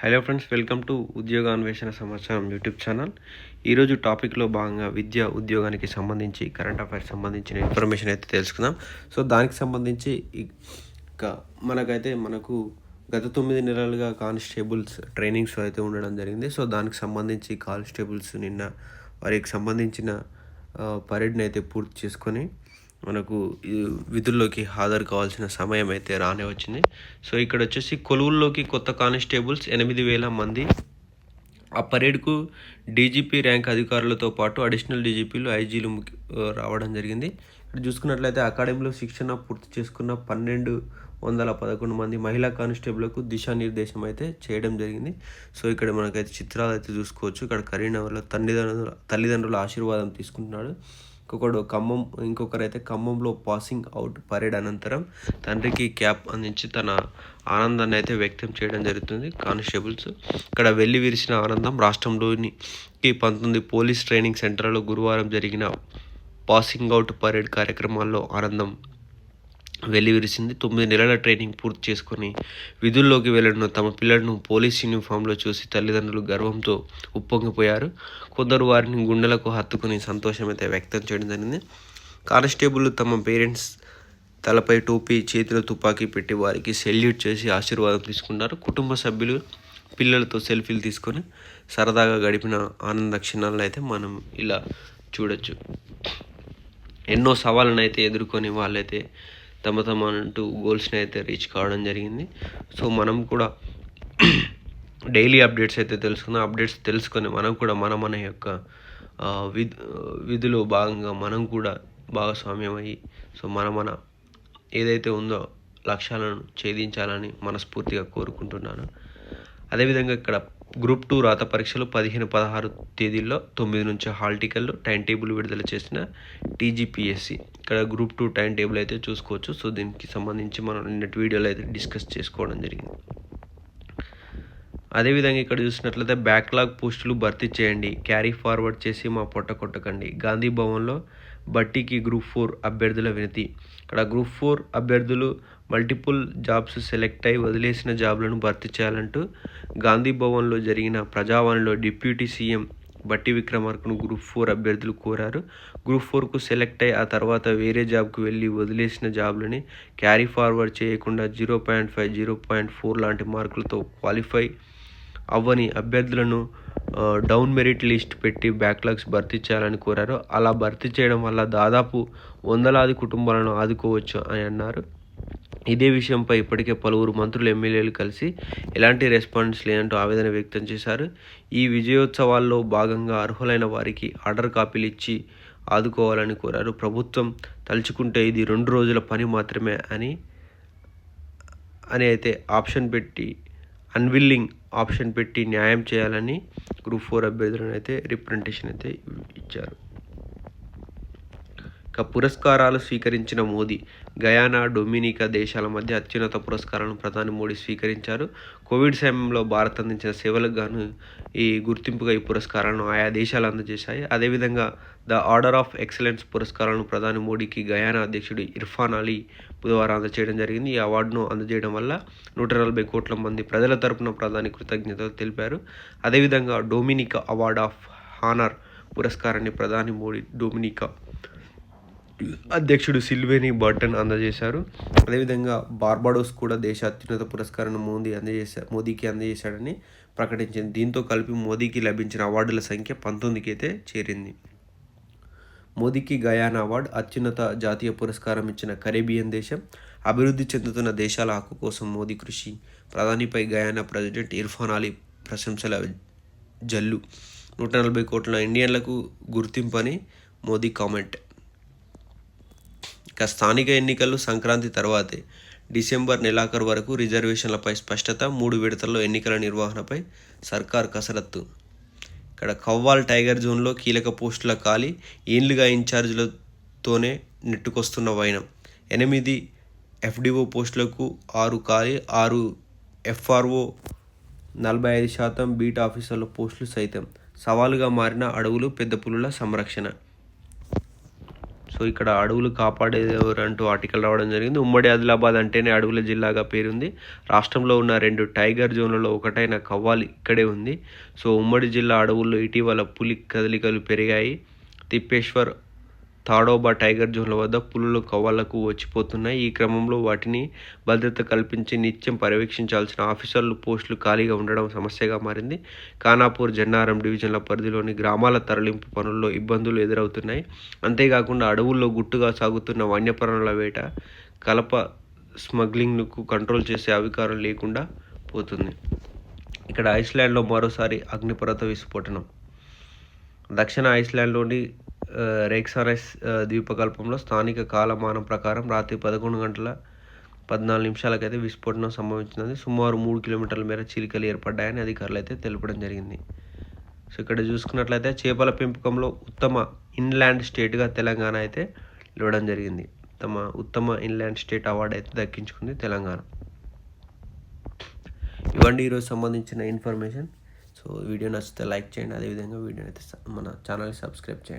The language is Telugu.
హలో ఫ్రెండ్స్ వెల్కమ్ టు ఉద్యోగ అన్వేషణ సమాచారం యూట్యూబ్ ఛానల్ ఈరోజు టాపిక్లో భాగంగా విద్య ఉద్యోగానికి సంబంధించి కరెంట్ అఫైర్స్ సంబంధించిన ఇన్ఫర్మేషన్ అయితే తెలుసుకుందాం. సో దానికి సంబంధించి ఇక మనకైతే మనకు గత తొమ్మిది నెలలుగా కానిస్టేబుల్స్ ట్రైనింగ్స్ అయితే ఉండడం జరిగింది. సో దానికి సంబంధించి కానిస్టేబుల్స్ నిన్న వారికి సంబంధించిన పరేడ్ని అయితే పూర్తి చేసుకొని మనకు విధుల్లోకి హాజరు కావాల్సిన సమయం అయితే రానే వచ్చింది. సో ఇక్కడ వచ్చేసి కొలువుల్లోకి కొత్త కానిస్టేబుల్స్ ఎనిమిది వేల మంది. ఆ పరేడ్కు డీజీపీ ర్యాంక్ అధికారులతో పాటు అడిషనల్ డీజీపీలు ఐజీలు రావడం జరిగింది. ఇక్కడ చూసుకున్నట్లయితే అకాడమీలో శిక్షణ పూర్తి చేసుకున్న పన్నెండు వందల పదకొండు మంది మహిళా కానిస్టేబుల్కు దిశానిర్దేశం అయితే చేయడం జరిగింది. సో ఇక్కడ మనకైతే చిత్రాలు అయితే చూసుకోవచ్చు. ఇక్కడ కరీంనగర్లో తల్లిదండ్రుల తల్లిదండ్రుల ఆశీర్వాదం తీసుకుంటున్నాడు. ఇంకొకడు ఖమ్మం ఇంకొకరైతే ఖమ్మంలో పాసింగ్ అవుట్ పరేడ్ అనంతరం తండ్రికి క్యాప్ అందించి తన ఆనందాన్ని అయితే వ్యక్తం చేయడం జరుగుతుంది. కానిస్టేబుల్స్ ఇక్కడ వెళ్ళి విరిసిన ఆనందం రాష్ట్రంలోని పంతొమ్మిది పోలీస్ ట్రైనింగ్ సెంటర్లో గురువారం జరిగిన పాసింగ్ అవుట్ పరేడ్ కార్యక్రమాల్లో ఆనందం వెల్లివిరిసింది తొమ్మిది నెలల ట్రైనింగ్ పూర్తి చేసుకొని విధుల్లోకి వెళ్ళిన తమ పిల్లలను పోలీస్ యూనిఫామ్లో చూసి తల్లిదండ్రులు గర్వంతో ఉప్పొంగిపోయారు. కొందరు వారిని గుండెలకు హత్తుకుని సంతోషం అయితే వ్యక్తం చేయడం జరిగింది. కానిస్టేబుల్ తమ పేరెంట్స్ తలపై టోపీ చేతిలో తుపాకీ పెట్టి వారికి సెల్యూట్ చేసి ఆశీర్వాదం తీసుకున్నారు. కుటుంబ సభ్యులు పిల్లలతో సెల్ఫీలు తీసుకొని సరదాగా గడిపిన ఆనంద క్షణాలను అయితే మనం ఇలా చూడొచ్చు. ఎన్నో సవాళ్ళను అయితే ఎదుర్కొని వాళ్ళైతే తమ తమ అంటూ గోల్స్ని అయితే రీచ్ కావడం జరిగింది. సో మనం కూడా డైలీ అప్డేట్స్ అయితే తెలుసుకున్నాం అప్డేట్స్ తెలుసుకొని మనం కూడా మన మన యొక్క ఆ, విధ్ విధిలో భాగంగా మనం కూడా భాగస్వామ్యం అయ్యి సో మన మన ఏదైతే ఉందో లక్ష్యాలను ఛేదించాలని మనస్ఫూర్తిగా కోరుకుంటున్నాను. అదేవిధంగా ఇక్కడ గ్రూప్ టూ రాత పరీక్షలు పదిహేను పదహారు తేదీల్లో తొమ్మిది నుంచి హాల్ టికెట్లు టైం టేబుల్ విడుదల చేసిన టీజీపీఎస్సి. ఇక్కడ గ్రూప్ టూ టైం టేబుల్ అయితే చూసుకోవచ్చు. సో దీనికి సంబంధించి మనం నిన్నటి వీడియోలో అయితే డిస్కస్ చేసుకోవడం జరిగింది. అదేవిధంగా ఇక్కడ చూసినట్లయితే బ్యాక్లాగ్ పోస్టులు భర్తీ చేయండి. క్యారీ ఫార్వర్డ్ చేసి మా పొట్ట కొట్టకండి. గాంధీ భవన్లో బట్టీకి గ్రూప్ ఫోర్ అభ్యర్థుల వినతి. ఇక్కడ గ్రూప్ ఫోర్ అభ్యర్థులు మల్టిపుల్ జాబ్స్ సెలెక్ట్ అయి వదిలేసిన జాబ్లను భర్తీ చేయాలంటూ గాంధీ భవన్లో జరిగిన ప్రజావాణిలో డిప్యూటీ సీఎం బట్టి విక్రమార్కను గ్రూప్ ఫోర్ అభ్యర్థులు కోరారు. గ్రూప్ ఫోర్కు సెలెక్ట్ అయి ఆ తర్వాత వేరే జాబ్కు వెళ్ళి వదిలేసిన జాబ్లని క్యారీ ఫార్వర్డ్ చేయకుండా zero point five zero point four లాంటి మార్కులతో క్వాలిఫై అవ్వని అభ్యర్థులను డౌన్ మెరిట్ లిస్ట్ పెట్టి బ్యాక్లాగ్స్ భర్తీ చేయాలని కోరారు. అలా భర్తీ చేయడం వల్ల దాదాపు వందలాది కుటుంబాలను ఆదుకోవచ్చు అని అన్నారు. ఇదే విషయంపై ఇప్పటికే పలువురు మంత్రులు ఎమ్మెల్యేలు కలిసి ఎలాంటి రెస్పాన్స్ లేదంటూ ఆవేదన వ్యక్తం చేశారు. ఈ విజయోత్సవాల్లో భాగంగా అర్హులైన వారికి ఆర్డర్ కాపీలు ఇచ్చి ఆదుకోవాలని కోరారు. ప్రభుత్వం తలుచుకుంటే ఇది రెండు రోజుల పని మాత్రమే అని అని అయితే ఆప్షన్ పెట్టి అన్విల్లింగ్ ఆప్షన్ పెట్టి న్యాయం చేయాలని గ్రూప్ ఫోర్ అభ్యర్థులను అయితే రిప్రజెంటేషన్ అయితే ఇచ్చారు. పురస్కారాలు స్వీకరించిన మోదీ గయానా డొమినికా దేశాల మధ్య అత్యున్నత పురస్కారాలను ప్రధాని మోడీ స్వీకరించారు. కోవిడ్ సమయంలో భారత్ అందించిన సేవలకు గాను ఈ గుర్తింపుగా ఈ పురస్కారాలను ఆయా దేశాలు అందజేశాయి. అదేవిధంగా ద ఆర్డర్ ఆఫ్ ఎక్సలెన్స్ పురస్కారాలను ప్రధాని మోడీకి గయానా అధ్యక్షుడు ఇర్ఫాన్ అలీ బుధవారం అందజేయడం జరిగింది. ఈ అవార్డును అందజేయడం వల్ల నూట నలభై కోట్ల మంది ప్రజల తరపున ప్రధాని కృతజ్ఞతలు తెలిపారు. అదేవిధంగా డొమినికా అవార్డ్ ఆఫ్ హానర్ పురస్కారాన్ని ప్రధాని మోడీ డొమినికా అధ్యక్షుడు సిల్వేని బర్టన్ అందజేశారు. అదేవిధంగా బార్బాడోస్ కూడా దేశ అత్యున్నత పురస్కారాన్ని మోదీ అందజేశా మోదీకి అందజేశాడని ప్రకటించింది. దీంతో కలిపి మోదీకి లభించిన అవార్డుల సంఖ్య పంతొమ్మిదికి అయితే చేరింది. మోదీకి గయానా అవార్డు అత్యున్నత జాతీయ పురస్కారం ఇచ్చిన కరేబియన్ దేశం అభివృద్ధి చెందుతున్న దేశాల హక్కు కోసం మోదీ కృషి ప్రధానిపై గయానా ప్రెసిడెంట్ ఇర్ఫాన్ అలీ ప్రశంసల జల్లు. నూట నలభై కోట్ల ఇండియన్లకు గుర్తింపని మోదీ కామెంట్. ఇక స్థానిక ఎన్నికలు సంక్రాంతి తర్వాతే డిసెంబర్ నెలాఖరు వరకు రిజర్వేషన్లపై స్పష్టత మూడు విడతల్లో ఎన్నికల నిర్వహణపై సర్కార్ కసరత్తు. ఇక్కడ కవ్వాల్ టైగర్ జోన్లో కీలక పోస్టుల ఖాళీ ఏళ్ళుగా ఇన్ఛార్జీలతోనే నెట్టుకొస్తున్న వైనం. ఎనిమిది ఎఫ్డిఓ పోస్టులకు ఆరు ఖాళీ ఆరు ఎఫ్ఆర్ఓ నలభై ఐదు శాతం బీట్ ఆఫీసర్ల పోస్టులు సైతం. సవాలుగా మారిన అడవులు పెద్ద పులుల సంరక్షణ. సో ఇక్కడ అడవులు కాపాడేవారంటూ అంటూ ఆర్టికల్ రావడం జరిగింది. ఉమ్మడి ఆదిలాబాద్ అంటేనే అడవుల జిల్లాగా పేరుంది. రాష్ట్రంలో ఉన్న రెండు టైగర్ జోన్లలో ఒకటైన కవ్వాలి ఇక్కడే ఉంది. సో ఉమ్మడి జిల్లా అడవుల్లో ఇటీవల పులి కదలికలు పెరిగాయి. తిప్పేశ్వర్ తాడోబా టైగర్ జోన్ల వద్ద పులులు కవ్వాలకు వచ్చిపోతున్నాయి. ఈ క్రమంలో వాటిని భద్రత కల్పించి నిత్యం పర్యవేక్షించాల్సిన ఆఫీసర్లు పోస్టులు ఖాళీగా ఉండడం సమస్యగా మారింది. ఖానాపూర్ జన్నారం డివిజన్ల పరిధిలోని గ్రామాల తరలింపు పనుల్లో ఇబ్బందులు ఎదురవుతున్నాయి. అంతేకాకుండా అడవుల్లో గుట్టుగా సాగుతున్న వన్యప్రాణుల వేట కలప స్మగ్లింగ్ను కంట్రోల్ చేసే అధికారం లేకుండా పోతుంది. ఇక్కడ ఐస్లాండ్లో మరోసారి అగ్నిపర్వత విస్ఫోటనం. దక్షిణ ఐస్లాండ్లోని రేక్సారెస్ ద్వీపకల్పంలో స్థానిక కాలమానం ప్రకారం రాత్రి పదకొండు గంటల పద్నాలుగు నిమిషాలకైతే విస్ఫోటనం సంభవించింది. సుమారు మూడు కిలోమీటర్ల మేర చీలికలు ఏర్పడ్డాయని అధికారులు అయితే తెలపడం జరిగింది. సో ఇక్కడ చూసుకున్నట్లయితే చేపల పెంపకంలో ఉత్తమ ఇన్లాండ్ స్టేట్గా తెలంగాణ అయితే ఇవ్వడం జరిగింది. తమ ఉత్తమ ఇన్లాండ్ స్టేట్ అవార్డు అయితే దక్కించుకుంది తెలంగాణ. ఇవ్వండి ఈరోజు సంబంధించిన ఇన్ఫర్మేషన్. సో వీడియో నచ్చితే లైక్ చేయండి. అదేవిధంగా వీడియోని అయితే మన ఛానల్ని సబ్స్క్రైబ్ చేయండి.